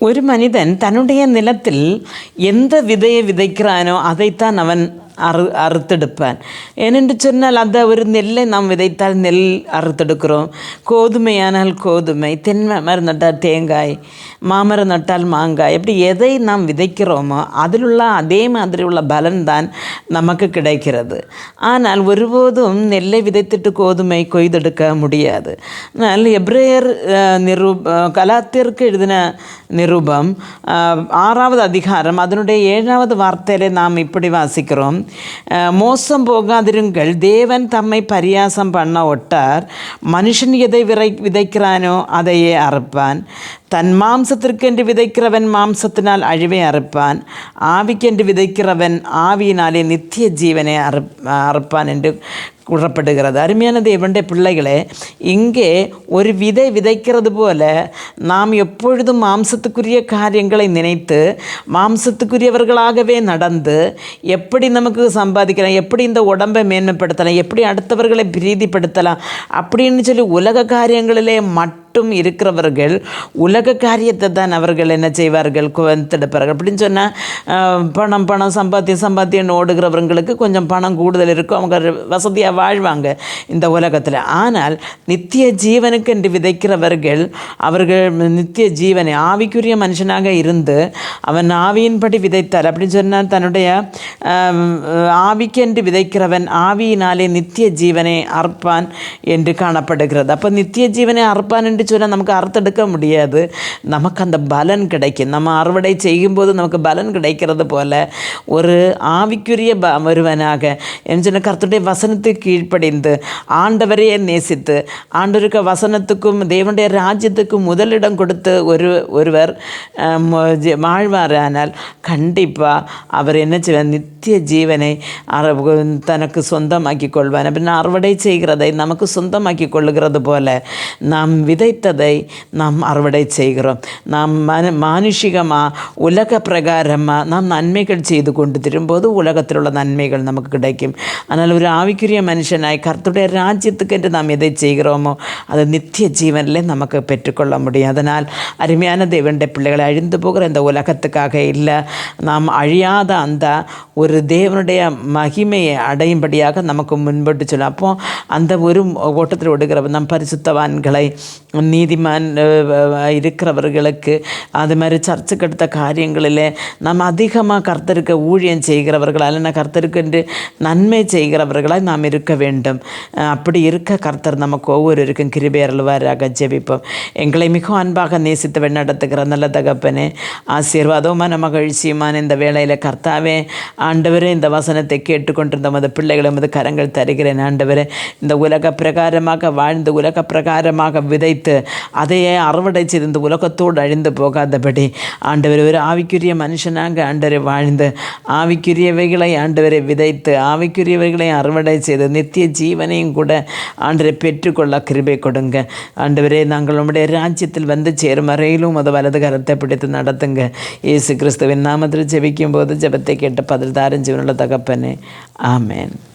ஒரு மனிதன் தன்னுடைய நிலத்தில் எந்த விதையை விதைக்கிறானோ அதைத்தான் அவன் அறு அறுத்தெடுப்பேன். ஏனென்று சொன்னால் அந்த ஒரு நெல்லை நாம் விதைத்தால் நெல் அறுத்தெடுக்கிறோம். கோதுமையானால் கோதுமை தென்னை மரம் நட்டால் தேங்காய் மாமரம் நட்டால் மாங்காய். எப்படி எதை நாம் விதைக்கிறோமோ அதில் உள்ள அதே மாதிரி உள்ள பலன் தான் நமக்கு கிடைக்கிறது. ஆனால் ஒருபோதும் நெல்லை விதைத்துட்டு கோதுமை கொய்தெடுக்க முடியாது. ஆனால் எப்ரேயர் அஹ், நிரூ அஹ், எழுதின நிருபம் ஆறாவது அதிகாரம் அதனுடைய ஏழாவது வார்த்தையிலே நாம் இப்படி வாசிக்கிறோம். மோசம் போகாதிருங்கள் தேவன் தம்மை பரியாசம் பண்ண ஒட்டார் மனுஷன் எதை விரை விதைக்கிறானோ அதையே அறுப்பான் தன் மாம்சத்திற்கென்று விதைக்கிறவன் மாம்சத்தினால் அழிவை அறுப்பான் ஆவிக்கென்று விதைக்கிறவன் ஆவியினாலே நித்திய ஜீவனை அறு அறுப்பான் என்று கூறப்படுகிறது. அருமையான தேவனுடைய பிள்ளைகளே இங்கே ஒரு விதை விதைக்கிறது போல நாம் எப்பொழுதும் மாம்சத்துக்குரிய காரியங்களை நினைத்து மாம்சத்துக்குரியவர்களாகவே நடந்து எப்படி நமக்கு சம்பாதிக்கலாம் எப்படி இந்த உடம்பை மேன்மைப்படுத்தலாம் எப்படி அடுத்தவர்களை பிரீதிப்படுத்தலாம் அப்படின்னு சொல்லி உலக காரியங்களிலே மட்டும் இருக்கிறவர்கள் உலக காரியத்தை தான் அவர்கள் என்ன செய்வார்கள் குவந்தெடுப்பார்கள் அப்படின்னு சொன்னால் பணம் பணம் சம்பாத்தியம் சம்பாத்தியம் ஓடுகிறவர்களுக்கு கொஞ்சம் பணம் கூடுதல் இருக்கும். அவங்க வசதியாக வாழ்வாங்க இந்த உலகத்தில். ஆனால் நித்திய ஜீவனுக்கு என்று விதைக்கிறவர்கள் அவர்கள் நித்திய ஜீவனை ஆவிக்குரிய மனுஷனாக இருந்து அவன் ஆவியின்படி விதைத்தார் அப்படின்னு சொன்னால் தன்னுடைய ஆவிக்கென்று விதைக்கிறவன் ஆவியினாலே நித்திய ஜீவனை அறுப்பான் என்று காணப்படுகிறது. அப்போ நித்திய ஜீவனை அறுப்பான் என்று சொன்னால் நமக்கு அறுத்தெடுக்க முடியாது. நமக்கு அந்த பலன் கிடைக்கும். நம்ம அறுவடை செய்யும்போது நமக்கு பலன் கிடைக்கிறது போல் ஒரு ஆவிக்குரிய ப ஒருவனாக என்ன கருத்துடைய கர்த்தருடைய வசனத்துக்கு கீழ்ப்படிந்து ஆண்டவரையே நேசித்து ஆண்டவருக்கு வசனத்துக்கும் தேவனுடைய ராஜ்யத்துக்கும் முதலிடம் கொடுத்து ஒரு ஒருவர் வாழ்வாரானால் கண்டிப்பாக அவர் என்ன செய்வார்? நித்திய ஜீவனை அற- தனக்கு சொந்தமாக்கி கொள்வார் அப்படின்னா அறுவடை செய்கிறதை நமக்கு சொந்தமாக்கி கொள்ளுகிறது போல நாம் விதைத்ததை நாம் அறுவடை செய்கிறோம் நாம் மன மானுஷிகமாக உலக பிரகாரமாக நாம் நன்மைகள் செய்து கொண்டு திரும்போது உலகத்தில் உள்ள நன்மைகள் நமக்கு கிடைக்கும் ஆனால் ஒரு ஆவிக்குரிய மனுஷனாய் கர்த்தருடைய ராஜ்யத்துக்கு என்று நாம் எதை செய்கிறோமோ அது நித்திய ஜீவனில் நமக்கு பெற்றுக்கொள்ள முடியும் அதனால் அருமையான தேவனுடைய பிள்ளைகளை அழிந்து போகிற இந்த உலகத்துக்காக இல்லை நாம் அழியாத அந்த ஒரு ஒரு தேவனுடைய மகிமையை அடையும்படியாக நமக்கு முன்பட்டு சொல்லும். அப்போ அந்த ஒரு ஓட்டத்தில் ஓடுகிற நம் பரிசுத்தவான்களை நீதிமான் இருக்கிறவர்களுக்கு அது மாதிரி சர்ச்சுக்கு எடுத்த காரியங்களில் நாம் அதிகமாக கர்த்தருக்கு ஊழியம் செய்கிறவர்களால் இல்லைன்னா கர்த்தருக்கு என்று நன்மை செய்கிறவர்களாக நாம் இருக்க வேண்டும். அப்படி இருக்க கர்த்தர் நமக்கு ஒவ்வொருவருக்கும் கிருபேரல்வாராக ஜெபிப்போம். எங்களை மிகவும் அன்பாக நேசித்து வழிநடத்துகிற நல்ல தகப்பனே ஆசீர்வாதமான மகிழ்ச்சியுமான இந்த வேளையில் கர்த்தாவே ஆண்டவரே இந்த வசனத்தை கேட்டுக்கொண்டிருந்த மத பிள்ளைகளை மது கரங்கள் தருகிறேன். ஆண்டவரே இந்த உலக பிரகாரமாக வாழ்ந்து உலக பிரகாரமாக விதைத்து அதையே அறுவடை செய்து இந்த உலகத்தோடு அழிந்து போகாதபடி ஆண்டவர் ஒரு ஆவிக்குரிய மனுஷனாக ஆண்டவரை வாழ்ந்து ஆவிக்குரியவைகளை ஆண்டவரை விதைத்து ஆவிக்குரியவைகளை அறுவடை செய்து நித்திய ஜீவனையும் கூட ஆண்டரை பெற்றுக்கொள்ள கிருபை கொடுங்க. ஆண்டவரே நாங்கள் உம்முடைய ராஜ்யத்தில் வந்து சேரும் வரையிலும் அது வலது கரத்தை பிடித்து நடத்துங்க. இயேசு கிறிஸ்துவின் நாமத்தில் ஜெபிக்கும் போது ஜெபத்தை கேட்ட பதில் പരിഹാരം ജീവനുള്ള തകപ്പനെ. ആമേൻ.